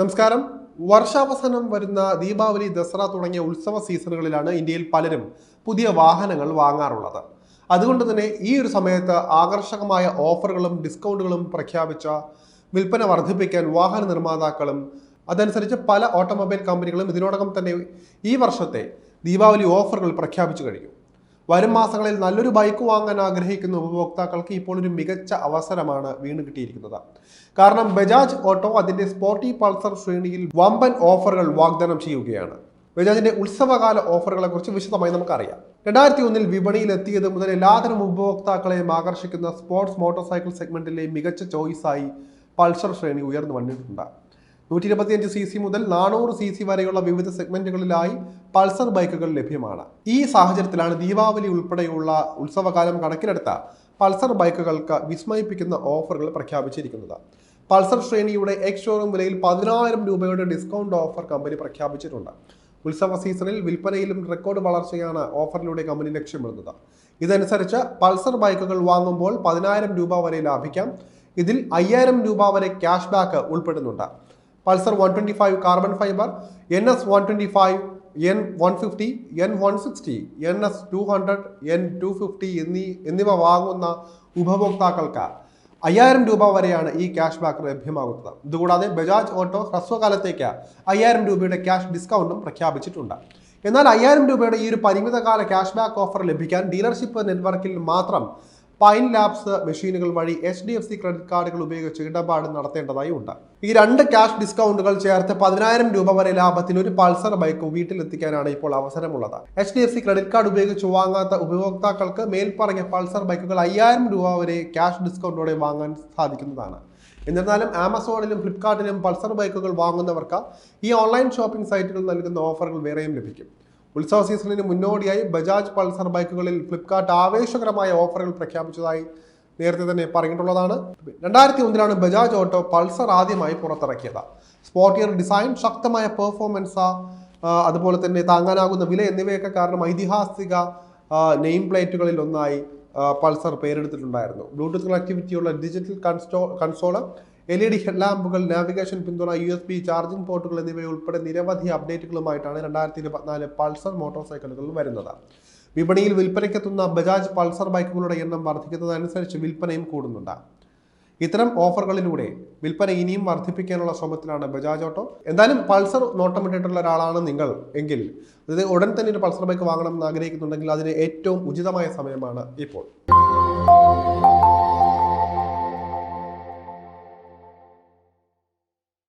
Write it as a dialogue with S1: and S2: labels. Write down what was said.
S1: നമസ്കാരം. വർഷാവസാനം വരുന്ന ദീപാവലി ദസറ തുടങ്ങിയ ഉത്സവ സീസണുകളിലാണ് ഇന്ത്യയിൽ പലരും പുതിയ വാഹനങ്ങൾ വാങ്ങാറുള്ളത്. അതുകൊണ്ട് തന്നെ ഈ ഒരു സമയത്ത് ആകർഷകമായ ഓഫറുകളും ഡിസ്കൗണ്ടുകളും പ്രഖ്യാപിച്ച വിൽപ്പന വർദ്ധിപ്പിക്കാൻ വാഹന നിർമ്മാതാക്കളും അതനുസരിച്ച് പല ഓട്ടോമൊബൈൽ കമ്പനികളും ഇതിനോടകം തന്നെ ഈ വർഷത്തെ ദീപാവലി ഓഫറുകൾ പ്രഖ്യാപിച്ചു കഴിഞ്ഞു. വരും മാസങ്ങളിൽ നല്ലൊരു ബൈക്ക് വാങ്ങാൻ ആഗ്രഹിക്കുന്ന ഉപഭോക്താക്കൾക്ക് ഇപ്പോൾ ഒരു മികച്ച അവസരമാണ് വീണ് കിട്ടിയിരിക്കുന്നത്. കാരണം ബജാജ് ഓട്ടോ അതിന്റെ സ്പോർട്ടി പൾസർ ശ്രേണിയിൽ വമ്പൻ ഓഫറുകൾ വാഗ്ദാനം ചെയ്യുകയാണ്. ബജാജിന്റെ ഉത്സവകാല ഓഫറുകളെ കുറിച്ച് വിശദമായി നമുക്കറിയാം. രണ്ടായിരത്തി ഒന്നിൽ വിപണിയിൽ എത്തിയത് മുതൽ എല്ലാതരം ഉപഭോക്താക്കളെയും ആകർഷിക്കുന്ന സ്പോർട്സ് മോട്ടോർ സൈക്കിൾ സെഗ്മെന്റിലെ മികച്ച ചോയ്സായി പൾസർ ശ്രേണി ഉയർന്നു വന്നിട്ടുണ്ട്. നൂറ്റി ഇരുപത്തിയഞ്ച് സി സി മുതൽ നാനൂറ് സി സി വരെയുള്ള വിവിധ സെഗ്മെന്റുകളിലായി പൾസർ ബൈക്കുകൾ ലഭ്യമാണ്. ഈ സാഹചര്യത്തിലാണ് ദീപാവലി ഉൾപ്പെടെയുള്ള ഉത്സവകാലം കണക്കിലെടുത്ത പൾസർ ബൈക്കുകൾക്ക് വിസ്മയിപ്പിക്കുന്ന ഓഫറുകൾ പ്രഖ്യാപിച്ചിരിക്കുന്നത്. പൾസർ ശ്രേണിയുടെ എക്സ് ഷോറൂം വിലയിൽ പതിനായിരം രൂപയുടെ ഡിസ്കൗണ്ട് ഓഫർ കമ്പനി പ്രഖ്യാപിച്ചിട്ടുണ്ട്. ഉത്സവ സീസണിൽ വിൽപ്പനയിലും റെക്കോർഡ് വളർച്ചയാണ് ഓഫറിലൂടെ കമ്പനി ലക്ഷ്യമിടുന്നത്. ഇതനുസരിച്ച് പൾസർ ബൈക്കുകൾ വാങ്ങുമ്പോൾ പതിനായിരം രൂപ വരെ ലാഭിക്കാം. ഇതിൽ അയ്യായിരം രൂപ വരെ ക്യാഷ് ബാക്ക് ഉൾപ്പെടുന്നുണ്ട്. Pulsar one twenty five carbon fibre N S one twenty five N one fifty N one sixty N S two hundred N two fifty എന്നീ എന്നിവ വാങ്ങുന്ന ഉപഭോക്താക്കൾക്ക് അയ്യായിരം രൂപ വരെയാണ് ഈ ക്യാഷ് ബാക്ക് ലഭ്യമാകുന്നത്. ഇതുകൂടാതെ ബജാജ് ഓട്ടോ ഹ്രസ്വകാലത്തേക്ക് അയ്യായിരം രൂപയുടെ ക്യാഷ് ഡിസ്കൗണ്ടും പ്രഖ്യാപിച്ചിട്ടുണ്ട്. എന്നാൽ അയ്യായിരം രൂപയുടെ ഈ ഒരു പരിമിതകാല ക്യാഷ് ബാക്ക് ഓഫർ ലഭിക്കാൻ ഡീലർഷിപ്പ് നെറ്റ്വർക്കിൽ മാത്രം പൈൻ ലാബ്സ് മെഷീനുകൾ വഴി H D F C credit കാർഡുകൾ ഉപയോഗിച്ച് ഇടപാട് നടത്തേണ്ടതായി ഉണ്ട് ഈ രണ്ട് ക്യാഷ് ഡിസ്കൗണ്ടുകൾ ചേർത്ത് പതിനായിരം രൂപ വരെ ലാഭത്തിൽ ഒരു പൾസർ ബൈക്ക് വീട്ടിലെത്തിക്കാനാണ് ഇപ്പോൾ അവസരമുള്ളത്. H D F C credit card ഉപയോഗിച്ച് വാങ്ങാത്ത ഉപഭോക്താക്കൾക്ക് മേൽപ്പറഞ്ഞ പൾസർ ബൈക്കുകൾ അയ്യായിരം രൂപ വരെ ക്യാഷ് ഡിസ്കൗണ്ടോടെ വാങ്ങാൻ സാധിക്കുന്നതാണ്. എന്നിരുന്നാലും ആമസോണിലും ഫ്ലിപ്കാർട്ടിലും പൾസർ ബൈക്കുകൾ വാങ്ങുന്നവർക്ക് ഈ ഓൺലൈൻ ഷോപ്പിംഗ് സൈറ്റുകൾ നൽകുന്ന ഓഫറുകൾ വേറെയും ലഭിക്കും. ഉത്സവ സീസണിന് മുന്നോടിയായി ബജാജ് പൾസർ ബൈക്കുകളിൽ ഫ്ലിപ്കാർട്ട് ആവേശകരമായ ഓഫറുകൾ പ്രഖ്യാപിച്ചതായി നേരത്തെ തന്നെ പറഞ്ഞിട്ടുള്ളതാണ്. രണ്ടായിരത്തി ഒന്നിലാണ് ബജാജ് ഓട്ടോ പൾസർ ആദ്യമായി പുറത്തിറക്കിയത്. സ്പോർട്ടിയർ ഡിസൈൻ ശക്തമായ പെർഫോമൻസ് അതുപോലെ തന്നെ താങ്ങാനാകുന്ന വില എന്നിവയൊക്കെ കാരണം ഐതിഹാസിക നെയിം പ്ലേറ്റുകളിൽ ഒന്നായി പൾസർ പേരെടുത്തിട്ടുണ്ടായിരുന്നു. ബ്ലൂടൂത്ത് കണക്ടിവിറ്റിയുള്ള ഡിജിറ്റൽ കൺസ്റ്റോ കൺസോൾ എൽ ഇ ഡി ഹെഡ്ലാമ്പുകൾ നാവിഗേഷൻ പിന്തുണ യു എസ് ബി ചാർജിംഗ് പോർട്ടുകൾ എന്നിവയുൾപ്പെടെ നിരവധി അപ്ഡേറ്റുകളുമായിട്ടാണ് രണ്ടായിരത്തി ഇരുപത്തിനാല് പൾസർ മോട്ടോർ സൈക്കിളുകൾ വരുന്നത്. വിപണിയിൽ വിൽപ്പനയ്ക്കെത്തുന്ന ബജാജ് പൾസർ ബൈക്കുകളുടെ എണ്ണം വർദ്ധിക്കുന്നതനുസരിച്ച് വിൽപ്പനയും കൂടുന്നുണ്ട്. ഇത്തരം ഓഫറുകളിലൂടെ വിൽപ്പന ഇനിയും വർദ്ധിപ്പിക്കാനുള്ള ശ്രമത്തിലാണ് ബജാജ് ഓട്ടോ. എന്തായാലും പൾസർ നോട്ടമിട്ടിട്ടുള്ള ഒരാളാണ് നിങ്ങൾ എങ്കിൽ അതായത് ഉടൻ തന്നെ ഒരു പൾസർ ബൈക്ക് വാങ്ങണം എന്ന് ആഗ്രഹിക്കുന്നുണ്ടെങ്കിൽ അതിന് ഏറ്റവും ഉചിതമായ സമയമാണ് ഇപ്പോൾ.